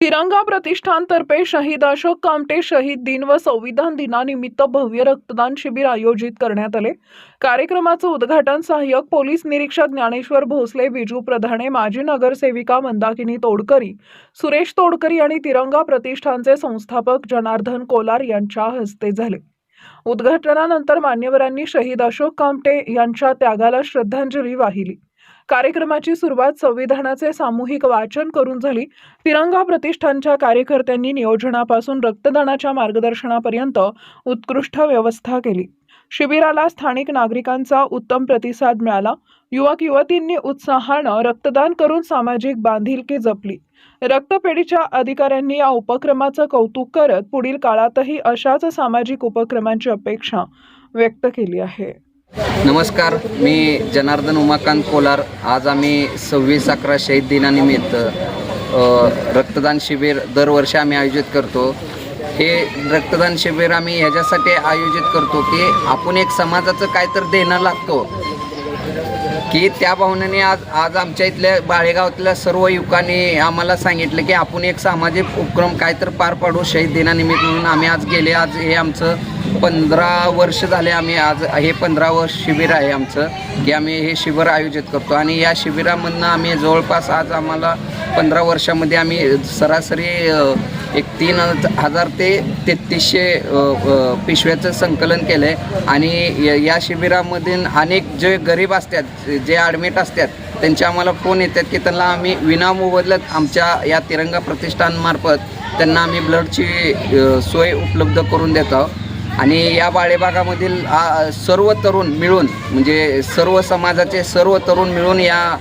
तिरंगा प्रतिष्ठानतर्फे शहीद अशोक कामटे शहीद दिन व संविधान दिनानिमित्त भव्य रक्तदान शिबिर आयोजित करण्यात आले. कार्यक्रमाचं उद्घाटन सहाय्यक पोलीस निरीक्षक ज्ञानेश्वर भोसले विजू प्रधाने माजी नगरसेविका मंदाकिनी तोडकरी सुरेश तोडकरी आणि तिरंगा प्रतिष्ठानचे संस्थापक जनार्दन कोलार यांच्या हस्ते झाले. उद्घाटनानंतर मान्यवरांनी शहीद अशोक कामटे यांच्या त्यागाला श्रद्धांजली वाहिली. कार्यक्रमाची सुरुवात संविधानाचे सामूहिक वाचन करून झाली. तिरंगा प्रतिष्ठानच्या कार्यकर्त्यांनी नियोजनापासून रक्तदानाच्या मार्गदर्शनापर्यंत उत्कृष्ट व्यवस्था केली. शिबिराला स्थानिक नागरिकांचा उत्तम प्रतिसाद मिळाला. युवक युवतींनी उत्साहानं रक्तदान करून सामाजिक बांधिलकी जपली. रक्तपेढीच्या अधिकाऱ्यांनी या उपक्रमाचं कौतुक करत पुढील काळातही अशाच सामाजिक उपक्रमांची अपेक्षा व्यक्त केली आहे. नमस्कार मी जनार्दन उमाकांत कोलार. आज आम्ही सव्वीस अकरा शहीद दिनानिमित्त रक्तदान शिबिर दरवर्षी आम्ही आयोजित करतो. हे रक्तदान शिबिर आम्ही ह्याच्यासाठी आयोजित करतो की आपण एक समाजाचं काय तर देणं लागतो. की त्या भावनेने आज आज आमच्या इथल्या बाळेगावातल्या सर्व युवकांनी आम्हाला सांगितलं की आपण एक सामाजिक उपक्रम काय तर पार पाडू शहीद दिनानिमित्त म्हणून आम्ही आज गेले. आज हे आमचं पंधरा वर्ष झाले आम्ही आज हे पंधरा वर्ष शिबिर आहे आमचं की आम्ही हे शिबिर आयोजित करतो. आणि या शिबिरामधनं आम्ही जवळपास आज आम्हाला पंधरा वर्षामध्ये आम्ही सरासरी एक तीन हजार ते तेहतीसशे पिशव्याचं संकलन केलं आहे आणि या शिबिरामधून अनेक जे गरीब असतात जे ॲडमिट असतात त्यांचे आम्हाला फोन येतात की त्यांना आम्ही विनामोबदल्यात आमच्या या तिरंगा प्रतिष्ठानमार्फत त्यांना आम्ही ब्लडची सोय उपलब्ध करून देतो आणि या बाळेबागामधील सर्व तरुण मिळून म्हणजे सर्व समाजाचे सर्व तरुण मिळून या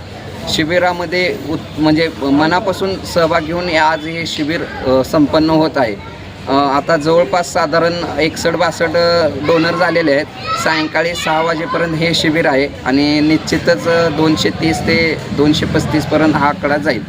शिबिरामध्ये उत् म्हणजे मनापासून सहभाग घेऊन या आज हे शिबिर संपन्न होत आहे. आता जवळपास साधारण एकसष्ट बासष्ट डोनर झालेले आहेत. सायंकाळी सहा वाजेपर्यंत हे शिबिर आहे आणि निश्चितच दोनशे तीस ते दोनशे पस्तीसपर्यंत हा आकडा जाईल.